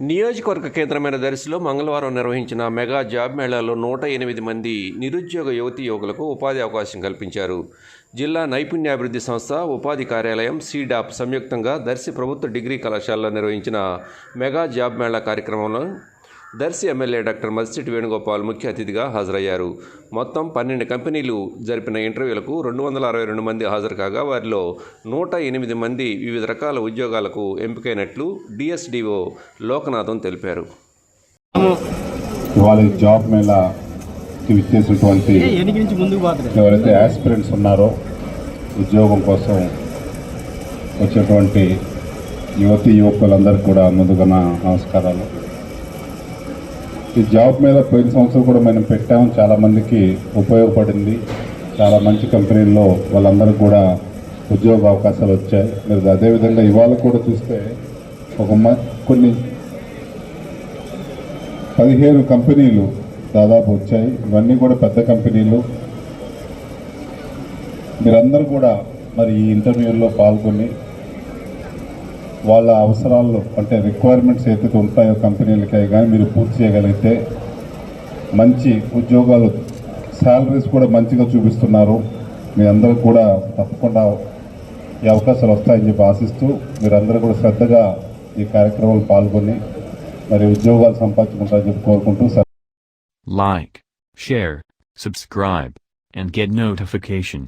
నియోజకవర్గ కేంద్రమైన దర్శిలో మంగళవారం నిర్వహించిన మెగా జాబ్ మేళాలో నూట ఎనిమిది మంది నిరుద్యోగ యువతీ యువకులకు ఉపాధి అవకాశం కల్పించారు. జిల్లా నైపుణ్యాభివృద్ధి సంస్థ ఉపాధి కార్యాలయం సీడాప్ సంయుక్తంగా దర్శి ప్రభుత్వ డిగ్రీ కళాశాలలో నిర్వహించిన మెగా జాబ్ మేళా కార్యక్రమంలో దర్శి ఎమ్మెల్యే డాక్టర్ మత్స్యటి వేణుగోపాల్ ముఖ్య అతిథిగా హాజరయ్యారు. మొత్తం పన్నెండు కంపెనీలు జరిపిన ఇంటర్వ్యూలకు రెండు వందల అరవై రెండు మంది హాజరు కాగా వారిలో నూట ఎనిమిది మంది వివిధ రకాల ఉద్యోగాలకు ఎంపికైనట్లు డిఎస్డిఓ లోకనాథన్ తెలిపారు. జాబ్ ఎవరైతే యాస్పిరెంట్స్ ఉన్నారో ఉద్యోగం కోసం వచ్చేటువంటి యువతి యువకులందరికీ కూడా ముందుగా నమస్కారాలు. ఈ జాబ్ మీద పోయిన సంవత్సరం కూడా మనం పెట్టాము. చాలామందికి ఉపయోగపడింది. చాలా మంచి కంపెనీల్లో వాళ్ళందరూ కూడా ఉద్యోగ అవకాశాలు వచ్చాయి. మీరు అదేవిధంగా ఇవాళ కూడా చూస్తే ఒక కొన్ని పదిహేను కంపెనీలు దాదాపు వచ్చాయి. ఇవన్నీ కూడా పెద్ద కంపెనీలు. మీరందరూ కూడా మరి ఈ ఇంటర్వ్యూల్లో పాల్గొని వాళ్ళ అవసరాలు అంటే రిక్వైర్మెంట్స్ ఏదైతే ఉంటాయో కంపెనీలకి కానీ మీరు పూర్తి చేయగలిగితే మంచి ఉద్యోగాలు శాలరీస్ కూడా మంచిగా చూపిస్తున్నారు. మీ అందరూ కూడా తప్పకుండా ఈ అవకాశాలు వస్తాయని చెప్పి ఆశిస్తూ మీరందరూ కూడా శ్రద్ధగా ఈ కార్యక్రమంలో పాల్గొని మరి ఉద్యోగాలు సంపాదించుకుంటారని చెప్పి కోరుకుంటూ like share subscribe and get notification